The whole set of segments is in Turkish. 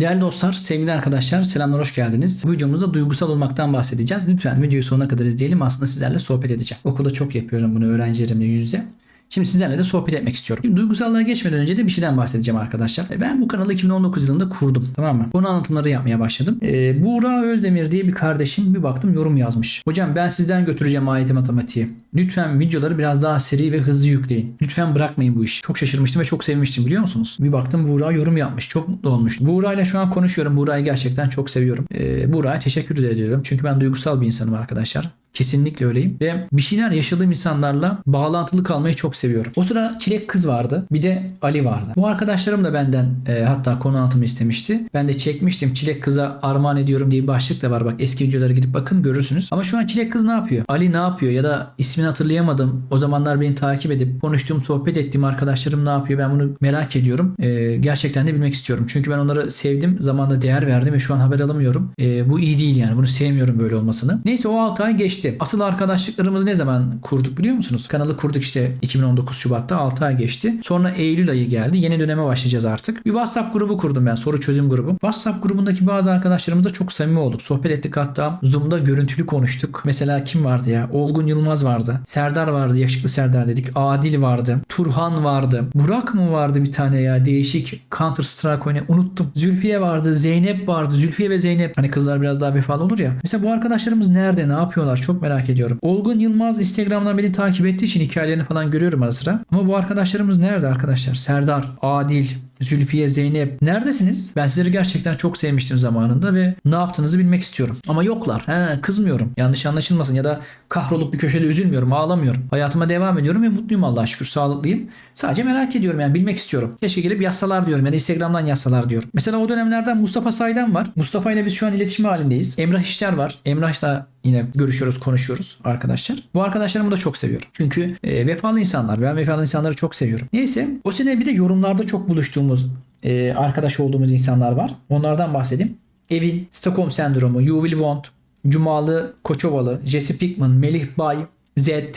Değerli dostlar, sevgili arkadaşlar, selamlar, hoş geldiniz. Bu videomuzda duygusal olmaktan bahsedeceğiz. Lütfen videoyu sonuna kadar izleyelim. Aslında sizlerle sohbet edeceğim. Okulda çok yapıyorum bunu öğrencilerimle yüz yüze. Şimdi sizlerle de sohbet etmek istiyorum. Şimdi duygusallığa geçmeden önce de bir şeyden bahsedeceğim arkadaşlar. E, Ben bu kanalı 2019 yılında kurdum. Tamam mı? Konu anlatımları yapmaya başladım. Ee, Buğra Özdemir diye bir kardeşim bir baktım yorum yazmış. Hocam ben sizden götüreceğim ayeti matematiği. Lütfen videoları biraz daha seri ve hızlı yükleyin. Lütfen bırakmayın bu işi. Çok şaşırmıştım ve çok sevmiştim biliyor musunuz? Bir baktım Buğra yorum yapmış. Çok mutlu olmuş. Buğra ile şu an konuşuyorum. Buğra'yı gerçekten çok seviyorum. Ee, Buğra'ya teşekkür ediyorum. Çünkü ben duygusal bir insanım arkadaşlar. Kesinlikle öyleyim. Ve bir şeyler yaşadığım insanlarla bağlantılı kalmayı çok seviyorum. O sıra Çilek kız vardı. Bir de Ali vardı. Bu arkadaşlarım da benden e, hatta konu anlatımı istemişti. Ben de çekmiştim. Çilek kıza armağan ediyorum diye bir başlık da var. Bak eski videolara gidip bakın görürsünüz. Ama şu an Çilek kız ne yapıyor? Ali ne yapıyor? Ya da ismini hatırlayamadım. O zamanlar beni takip edip konuştuğum, sohbet ettiğim arkadaşlarım ne yapıyor? Ben bunu merak ediyorum. E, gerçekten de bilmek istiyorum. Çünkü ben onları sevdim. Zamanında değer verdim ve şu an haber alamıyorum. E, bu iyi değil yani. Bunu sevmiyorum böyle olmasını. Neyse o 6 ay geçti. Asıl arkadaşlıklarımızı ne zaman kurduk biliyor musunuz? Kanalı kurduk işte 2019 Şubat'ta 6 ay geçti. Sonra Eylül ayı geldi. Yeni döneme başlayacağız artık. Bir WhatsApp grubu kurdum ben. Soru çözüm grubu. WhatsApp grubundaki bazı arkadaşlarımızla çok samimi olduk. Sohbet ettik hatta. Zoom'da görüntülü konuştuk. Mesela kim vardı ya? Olgun Yılmaz vardı. Serdar vardı. Yakışıklı Serdar dedik. Adil vardı. Turhan vardı. Burak mı vardı bir tane ya? Değişik. Counter Strike oynayan. Unuttum. Zülfiye vardı. Zeynep vardı. Zülfiye ve Zeynep. Hani kızlar biraz daha vefalı olur ya. Mesela bu arkadaşlarımız nerede? Ne yapıyorlar? Çok merak ediyorum. Olgun Yılmaz Instagram'dan beni takip ettiği için hikayelerini falan görüyorum ara sıra. Ama bu arkadaşlarımız nerede arkadaşlar? Serdar, Adil, Zülfiye, Zeynep neredesiniz? Ben sizleri gerçekten çok sevmiştim zamanında ve ne yaptığınızı bilmek istiyorum. Ama yoklar. He, kızmıyorum. Yanlış anlaşılmasın ya da kahrolup bir köşede üzülmüyorum, ağlamıyorum. Hayatıma devam ediyorum ve mutluyum Allah'a şükür, sağlıklıyım. Sadece merak ediyorum yani bilmek istiyorum. Keşke gelip yazsalar diyorum ya da Instagram'dan yazsalar diyorum. Mesela o dönemlerden Mustafa Saydan var. Mustafa ile biz şu an iletişim halindeyiz. Emrah İşler var. Emrah'la yine görüşüyoruz, konuşuyoruz arkadaşlar. Bu arkadaşlarımı da çok seviyorum. Çünkü e, vefalı insanlar. Ben vefalı insanları çok seviyorum. Neyse o sene bir de yorumlarda çok buluştuğumuz e, arkadaş olduğumuz insanlar var. Onlardan bahsedeyim. Evin, Stockholm Sendromu, You Will Want, Cumalı Koçovalı, Jesse Pinkman, Melih Bay, Zed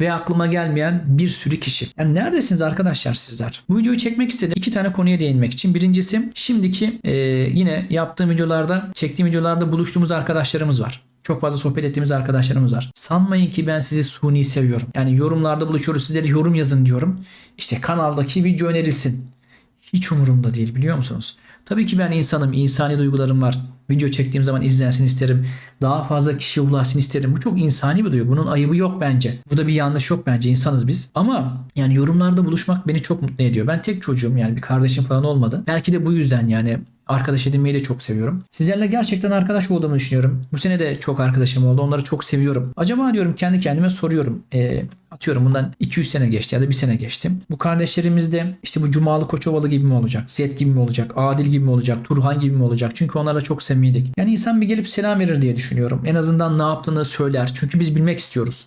ve aklıma gelmeyen bir sürü kişi. Yani neredesiniz arkadaşlar sizler? Bu videoyu çekmek istedim. İki tane konuya değinmek için. Birincisi şimdiki e, yine yaptığım videolarda, çektiğim videolarda buluştuğumuz arkadaşlarımız var. Çok fazla sohbet ettiğimiz arkadaşlarımız var. Sanmayın ki ben sizi suni seviyorum. Yani yorumlarda buluşuyoruz. Sizlere yorum yazın diyorum. İşte kanaldaki video önerilsin. Hiç umurumda değil biliyor musunuz? Tabii ki ben insanım, insani duygularım var. Video çektiğim zaman izlensin isterim. Daha fazla kişiye ulaşsın isterim. Bu çok insani bir duygu. Bunun ayıbı yok bence. Burada bir yanlış yok bence. İnsanız biz. Ama yani yorumlarda buluşmak beni çok mutlu ediyor. Ben tek çocuğum yani bir kardeşim falan olmadı. Belki de bu yüzden yani arkadaş edinmeyi de çok seviyorum. Sizlerle gerçekten arkadaş olduğumu düşünüyorum. Bu sene de çok arkadaşım oldu. Onları çok seviyorum. Acaba diyorum kendi kendime soruyorum. Ee, atıyorum bundan 2-3 sene geçti ya da bir sene geçtim. Bu kardeşlerimiz de işte bu Cumalı Koçovalı gibi mi olacak? Zed gibi mi olacak? Adil gibi mi olacak? Turhan gibi mi olacak? Çünkü onlarla çok samimiydik. Yani insan bir gelip selam verir diye düşünüyorum. En azından ne yaptığını söyler. Çünkü biz bilmek istiyoruz.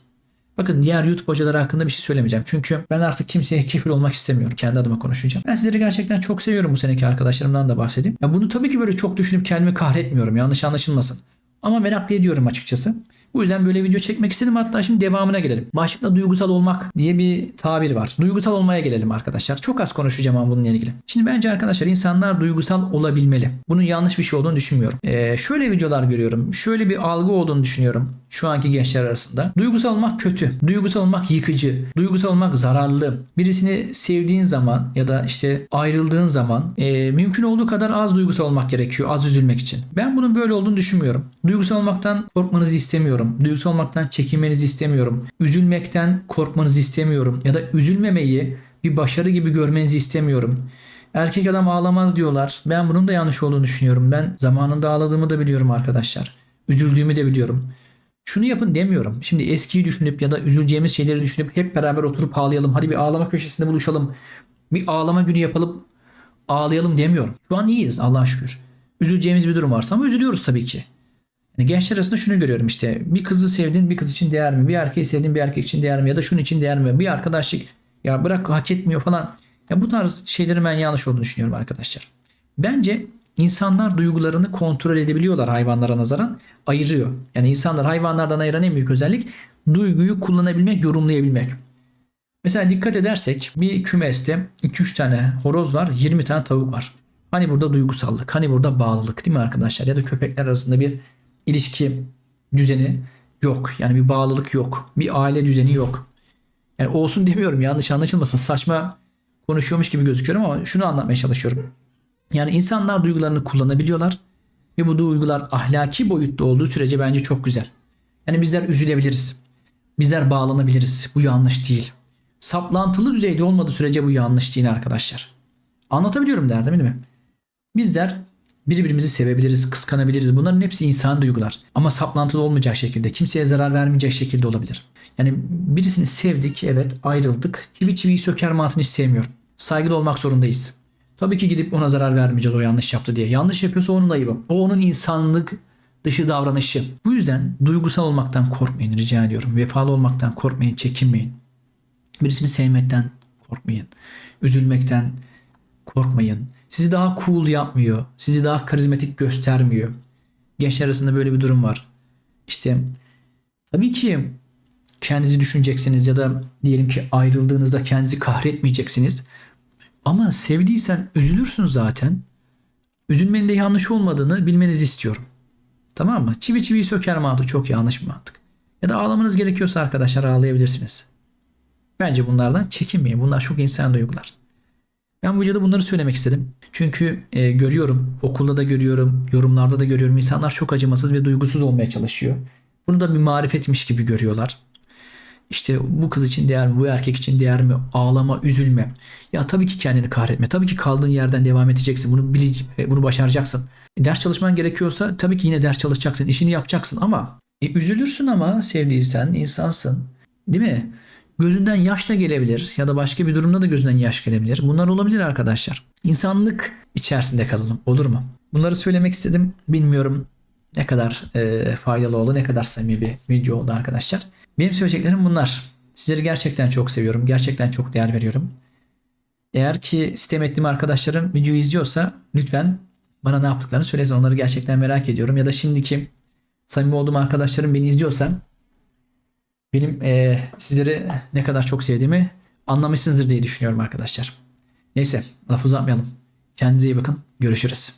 Bakın diğer YouTube hocaları hakkında bir şey söylemeyeceğim. Çünkü ben artık kimseye kefil olmak istemiyorum. Kendi adıma konuşacağım. Ben sizleri gerçekten çok seviyorum bu seneki arkadaşlarımdan da bahsedeyim. Ya bunu tabii ki böyle çok düşünüp kendimi kahretmiyorum. Yanlış anlaşılmasın. Ama meraklı ediyorum açıkçası. Bu yüzden böyle video çekmek istedim. Hatta şimdi devamına gelelim. Başlıkta duygusal olmak diye bir tabir var. Duygusal olmaya gelelim arkadaşlar. Çok az konuşacağım ama bununla ilgili. Şimdi bence arkadaşlar insanlar duygusal olabilmeli. Bunun yanlış bir şey olduğunu düşünmüyorum. Ee, şöyle videolar görüyorum. Şöyle bir algı olduğunu düşünüyorum. Şu anki gençler arasında. Duygusal olmak kötü. Duygusal olmak yıkıcı. Duygusal olmak zararlı. Birisini sevdiğin zaman ya da işte ayrıldığın zaman e, mümkün olduğu kadar az duygusal olmak gerekiyor. Az üzülmek için. Ben bunun böyle olduğunu düşünmüyorum. Duygusal olmaktan korkmanızı istemiyorum. Duygusal olmaktan çekinmenizi istemiyorum. Üzülmekten korkmanızı istemiyorum. Ya da üzülmemeyi bir başarı gibi görmenizi istemiyorum. Erkek adam ağlamaz diyorlar. Ben bunun da yanlış olduğunu düşünüyorum. Ben zamanında ağladığımı da biliyorum arkadaşlar. Üzüldüğümü de biliyorum. Şunu yapın demiyorum. Şimdi eskiyi düşünüp ya da üzüleceğimiz şeyleri düşünüp hep beraber oturup ağlayalım. Hadi bir ağlama köşesinde buluşalım. Bir ağlama günü yapalım. Ağlayalım demiyorum. Şu an iyiyiz Allah'a şükür. Üzüleceğimiz bir durum varsa ama üzülüyoruz tabii ki. Yani gençler arasında şunu görüyorum işte. Bir kızı sevdiğin bir kız için değer mi? Bir erkeği sevdiğin bir erkek için değer mi? Ya da şunun için değer mi? Bir arkadaşlık ya bırak hak etmiyor falan. Ya bu tarz şeylerin ben yanlış olduğunu düşünüyorum arkadaşlar. Bence insanlar duygularını kontrol edebiliyorlar hayvanlara nazaran. Ayırıyor. Yani insanlar hayvanlardan ayıran en büyük özellik duyguyu kullanabilmek, yorumlayabilmek. Mesela dikkat edersek bir kümeste 2-3 tane horoz var, 20 tane tavuk var. Hani burada duygusallık, hani burada bağlılık değil mi arkadaşlar? Ya da köpekler arasında bir ilişki düzeni yok. Yani bir bağlılık yok. Bir aile düzeni yok. Yani olsun demiyorum yanlış anlaşılmasın. Saçma konuşuyormuş gibi gözüküyorum ama şunu anlatmaya çalışıyorum. Yani insanlar duygularını kullanabiliyorlar ve bu duygular ahlaki boyutta olduğu sürece bence çok güzel. Yani bizler üzülebiliriz. Bizler bağlanabiliriz. Bu yanlış değil. Saplantılı düzeyde olmadığı sürece bu yanlış değil arkadaşlar. Anlatabiliyorum derdim değil mi? Bizler birbirimizi sevebiliriz, kıskanabiliriz. Bunların hepsi insan duygular. Ama saplantılı olmayacak şekilde, kimseye zarar vermeyecek şekilde olabilir. Yani birisini sevdik, evet ayrıldık. Çivi çiviyi söker mantığını hiç sevmiyorum. Saygılı olmak zorundayız. Tabii ki gidip ona zarar vermeyeceğiz o yanlış yaptı diye. Yanlış yapıyorsa onun ayıbı. O onun insanlık dışı davranışı. Bu yüzden duygusal olmaktan korkmayın rica ediyorum. Vefalı olmaktan korkmayın, çekinmeyin. Birisini sevmekten korkmayın. Üzülmekten korkmayın. Sizi daha cool yapmıyor. Sizi daha karizmatik göstermiyor. Gençler arasında böyle bir durum var. İşte tabii ki kendinizi düşüneceksiniz ya da diyelim ki ayrıldığınızda kendinizi kahretmeyeceksiniz. Ama sevdiysen üzülürsün zaten. Üzülmenin de yanlış olmadığını bilmenizi istiyorum. Tamam mı? Çivi çiviyi söker mantığı çok yanlış mantık. Ya da ağlamanız gerekiyorsa arkadaşlar ağlayabilirsiniz. Bence bunlardan çekinmeyin. Bunlar çok insan duygular. Ben bu videoda bunları söylemek istedim. Çünkü e, görüyorum, okulda da görüyorum, yorumlarda da görüyorum. İnsanlar çok acımasız ve duygusuz olmaya çalışıyor. Bunu da bir marifetmiş gibi görüyorlar. İşte bu kız için değer mi, bu erkek için değer mi? Ağlama, üzülme. Ya tabii ki kendini kahretme. Tabii ki kaldığın yerden devam edeceksin. Bunu bilic- e, bunu başaracaksın. E, ders çalışman gerekiyorsa tabii ki yine ders çalışacaksın. işini yapacaksın ama e, üzülürsün ama sevdiysen insansın. Değil mi? Gözünden yaş da gelebilir ya da başka bir durumda da gözünden yaş gelebilir. Bunlar olabilir arkadaşlar. İnsanlık içerisinde kalalım. Olur mu? Bunları söylemek istedim. Bilmiyorum ne kadar e, faydalı oldu, ne kadar samimi bir video oldu arkadaşlar. Benim söyleyeceklerim bunlar. Sizleri gerçekten çok seviyorum. Gerçekten çok değer veriyorum. Eğer ki sitem ettiğim arkadaşlarım videoyu izliyorsa lütfen bana ne yaptıklarını söylesin. Onları gerçekten merak ediyorum. Ya da şimdiki samimi olduğum arkadaşlarım beni izliyorsa benim e, sizleri ne kadar çok sevdiğimi anlamışsınızdır diye düşünüyorum arkadaşlar. Neyse laf uzatmayalım. Kendinize iyi bakın. Görüşürüz.